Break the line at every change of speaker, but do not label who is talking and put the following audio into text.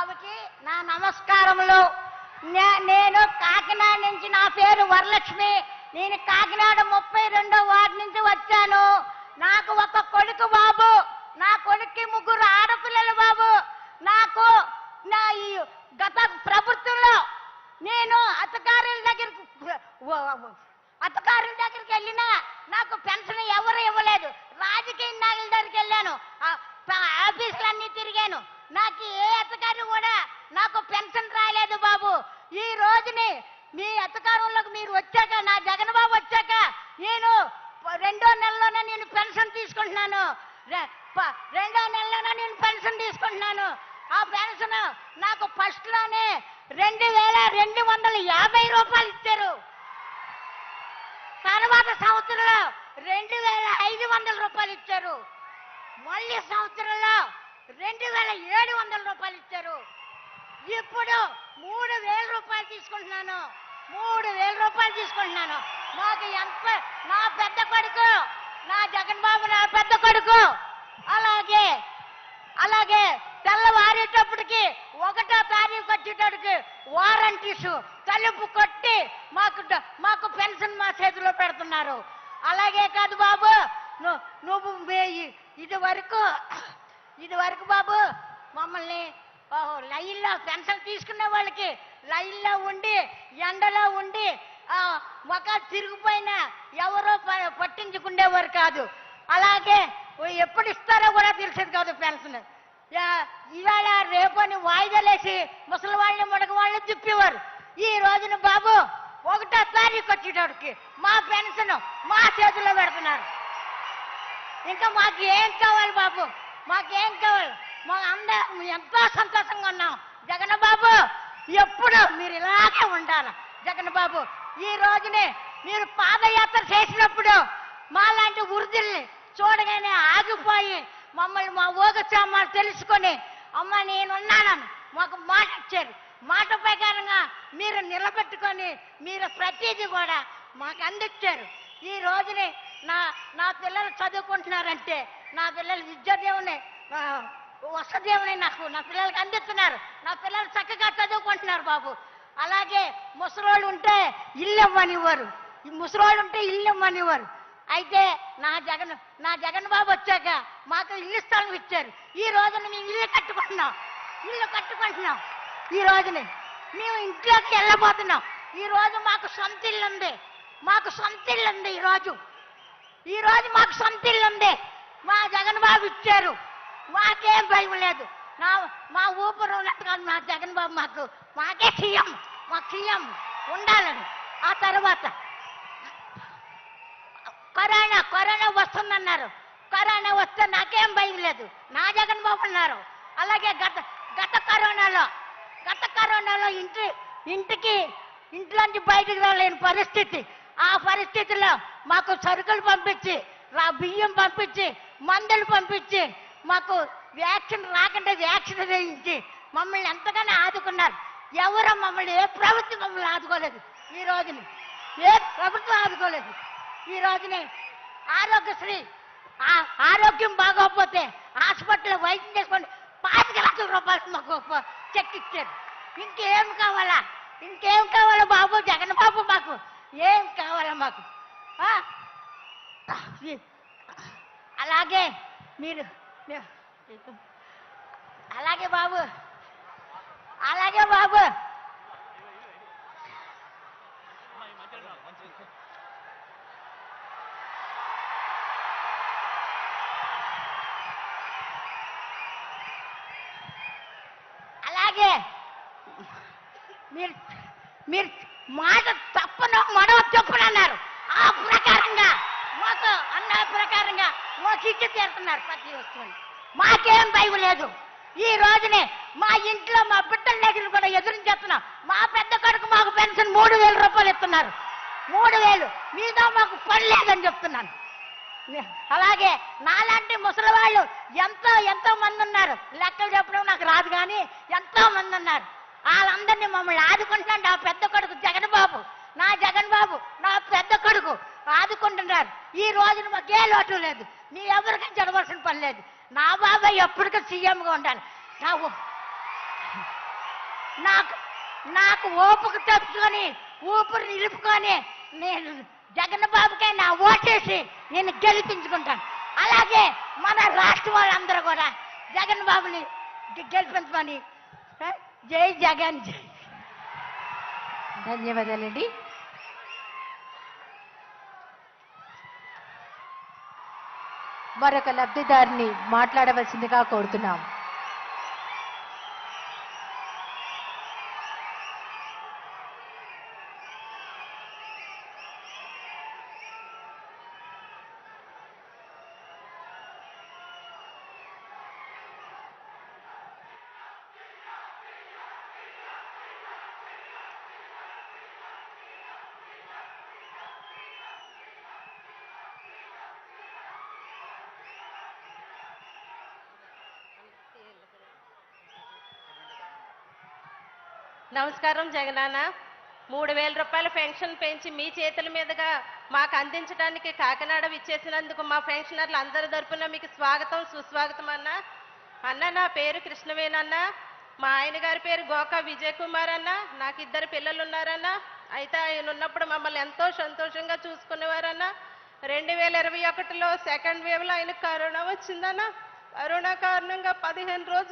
బాబుకి నా నమస్కారములు. నే- నేను కాకినాడ నుంచి నా పేరు వరలక్ష్మి. నేను కాకినాడ ముప్పై రెండో వార్డు నుంచి వచ్చాను. నాకు ఒక కొడుకు బాబు. నా కొడుక్కి ముగ్గురు ఆడపిల్లలు బాబు. నాకు నా ఈ గత ప్రభుత్వంలో నేను అత్తగారుల దగ్గరికి అత్తగారుల దగ్గరికి వెళ్ళినా నాకు పెన్షన్ ఎవరు ఇవ్వలేదు. రాజకీయ నాయకుల దగ్గరికి వెళ్ళాను. ఆఫీసులన్నీ తిరిగాను. నాకు ఏ అత్తగారు కూడా నాకు పెన్షన్ రాలేదు బాబు. ఈ రోజుని మీ అత్తగారులకు మీరు వచ్చాక నా జగన్ బాబు వచ్చాక నేను రెండో నెలలోనే నేను పెన్షన్ తీసుకుంటున్నాను. రెండో నెలలోనే నేను పెన్షన్ తీసుకుంటున్నాను. ఆ పెన్షన్ నాకు ఫస్ట్లోనే రెండు వేల రెండు వందల యాభై రూపాయలు ఇచ్చారు. తర్వాత సంవత్సరంలో రెండు వేల ఐదు వందల రూపాయలు ఇచ్చారు. మళ్ళీ సంవత్సరంలో రెండు వేల ఏడు వందల రూపాయలు ఇచ్చారు. ఇప్పుడు మూడు వేల రూపాయలు తీసుకుంటున్నాను. మూడు వేల రూపాయలు తీసుకుంటున్నాను. మాకు ఎంత నా పెద్ద కొడుకు నా జగన్ బాబు నా పెద్ద కొడుకు. అలాగే అలాగే తెల్లవారేటప్పటికి ఒకటో తారీఖు వచ్చేటప్పటికి వారంటీస్ తలుపు కొట్టి మాకు మాకు పెన్షన్ మా చేతిలో పెడుతున్నారు. అలాగే కాదు బాబు ను- నువ్వు ఇది వరకు ఇది వరకు బాబు మమ్మల్ని లైన్లో పెన్షన్ తీసుకునే వాళ్ళకి లైన్లో ఉండి ఎండలో ఉండి ఒక తిరిగిపోయిన ఎవరో ప- పట్టించుకునేవారు కాదు. అలాగే ఎప్పుడు ఇస్తారో కూడా తెలిసేది కాదు పెన్షన్ యా- ఇవాళ రేపని వాయిదాలేసి ముసలి వాళ్ళని మడక వాళ్ళని తిప్పేవారు. ఈ రోజున బాబు ఒకటో తారీఖు వచ్చేటోడికి మా పెన్షన్ మా చేతిలో పెడుతున్నారు. ఇంకా మాకు ఏం కావాలి బాబు? మాకేం కావాలి? మా అందరం ఎంతో సంతోషంగా ఉన్నాం. జగన్ బాబు ఎప్పుడు మీరు ఇలాగే ఉండాలి. జగన్ బాబు ఈ రోజునే మీరు పాదయాత్ర చేసినప్పుడు మాలాంటి వృద్ధుల్ని చూడగానే ఆగిపోయి మమ్మల్ని మా ఊగచామాలు తెలుసుకొని అమ్మ నేనున్నానని మాకు మాట ఇచ్చారు. మాట ప్రకారంగా మీరు నిలబెట్టుకొని మీరు ప్రతిదీ కూడా మాకు అందించారు. ఈ రోజుని నా నా పిల్లలు చదువుకుంటున్నారంటే నా పిల్లలు విద్యాదేవుని వసదేవుని నాకు నా పిల్లలకి అందిస్తున్నారు. నా పిల్లలు చక్కగా చదువుకుంటున్నారు బాబు. అలాగే ముసలోళ్ళు ఉంటే ఇల్లు ఇవ్వనివ్వరు. ఈ ముసలోళ్ళు ఉంటే ఇల్లు ఇవ్వనివ్వరు. అయితే నా జగన్ నా జగన్ బాబు వచ్చాక మాకు ఇల్లు స్థలం ఇచ్చారు. ఈ రోజున మేము ఇల్లు కట్టుకుంటున్నాం. ఇల్లు కట్టుకుంటున్నాం. ఈ రోజుని మేము ఇంట్లోకి వెళ్ళబోతున్నాం. ఈ రోజు మాకు సొంత ఇల్లు ఉంది మాకు సొంత ఇల్లు ఉంది ఈ రోజు. ఈ రోజు మాకు సొంత ఇల్లు ఉంది. మా జగన్ బాబు ఇచ్చారు. మాకేం భయం లేదు. నా మా ఊపిరి ఉన్నట్టుగా మా జగన్ బాబు మాకు. మాకే సీఎం మా సీఎం ఉండాలని. ఆ తర్వాత కరోనా కరోనా వస్తుందన్నారు. కరోనా వస్తే నాకేం భయం లేదు. నా జగన్ బాబు ఉన్నారు. అలాగే గత గత కరోనాలో గత కరోనాలో ఇంటి ఇంటికి ఇంట్లోంచి బయటికి రాలేని పరిస్థితి. ఆ పరిస్థితిలో మాకు సరుకులు పంపించి రా బియ్యం పంపించి మందులు పంపించి మాకు వ్యాక్సిన్ రాకుండా వ్యాక్సిన్ వేయించి మమ్మల్ని ఎంతగానో ఆదుకున్నారు. ఎవరో మమ్మల్ని ఏ ప్రభుత్వం మమ్మల్ని ఆదుకోలేదు. ఈ రోజుని ఏ ప్రభుత్వం ఆదుకోలేదు. ఈ రోజుని ఆరోగ్యశ్రీ ఆ- ఆరోగ్యం బాగోకపోతే హాస్పిటల్ వైద్యం చేసుకోండి పాతిక లక్షల రూపాయలు మాకు చెక్ ఇచ్చారు. ఇంకేం కావాలా? ఇంకేం కావాలా బాబు? జగన్ బాబు మాకు ఏం కావాలా మాకు? అలాగే మీరు అలాగే బాబు అలాగే బాబు. అలాగే మీరు మీరు మాట తప్పను మనవ తప్పును అన్నారు ఆ ప్రకారంగా మాకు అన్న ప్రకారంగా మాకు ఇచ్చి తీరుతున్నారు ప్రతి వస్తువుని. మాకేం భయం లేదు. ఈ రోజునే మా ఇంట్లో మా బిడ్డల దగ్గర కూడా ఎదురించేస్తున్నాం మా పెద్ద కొడుకు మాకు పెన్షన్ మూడు వేల రూపాయలు ఇస్తున్నారు. మూడు వేలు. మీతో మాకు పని లేదని చెప్తున్నాను. అలాగే నాలాంటి ముసలి వాళ్ళు ఎంతో ఎంతో మంది ఉన్నారు. లెక్కలు చెప్పడం నాకు రాదు కానీ ఎంతో మంది ఉన్నారు. వాళ్ళందరినీ మమ్మల్ని ఆదుకుంటున్నాడు నా పెద్ద కొడుకు జగన్ బాబు. నా జగన్ బాబు నా ఆదుకుంటున్నారు ఈ రోజున మాకే లోటు లేదు. మీ ఎవరికి చెడవలసిన పని లేదు. నా బాబాయ్ ఎప్పటికీ సీఎంగా ఉండాలి. నా నాకు నాకు ఓపిక తెచ్చుకొని ఊపిరి నిలుపుకొని నేను జగన్ బాబుకే నా ఓటేసి నేను గెలిపించుకుంటాను. అలాగే మన రాష్ట్ర వాళ్ళందరూ కూడా జగన్ బాబుని గెలిపించమని. జై జగన్. జై
ధన్యవాదాలండి. మరొక లబ్ధిదారిని మాట్లాడవలసిందిగా కోరుతున్నాం.
నమస్కారం జగనాన్న మూడు వేల రూపాయల పెన్షన్ పెంచి మీ చేతుల మీదుగా మాకు అందించడానికి కాకినాడ విచ్చేసినందుకు మా పెన్షనర్లు అందరి తరపున మీకు స్వాగతం సుస్వాగతం అన్న. అన్న నా పేరు కృష్ణవేనన్న మా ఆయన గారి పేరు గోకా విజయ్ కుమార్ అన్న. నాకు ఇద్దరు పిల్లలు ఉన్నారన్న. అయితే ఆయన ఉన్నప్పుడు మమ్మల్ని ఎంతో సంతోషంగా చూసుకునేవారన్న. రెండు వేల ఇరవై ఒకటిలో సెకండ్ వేవ్లో ఆయనకు కరోనా వచ్చిందన్న. కరోనా కారణంగా పదిహేను రోజులు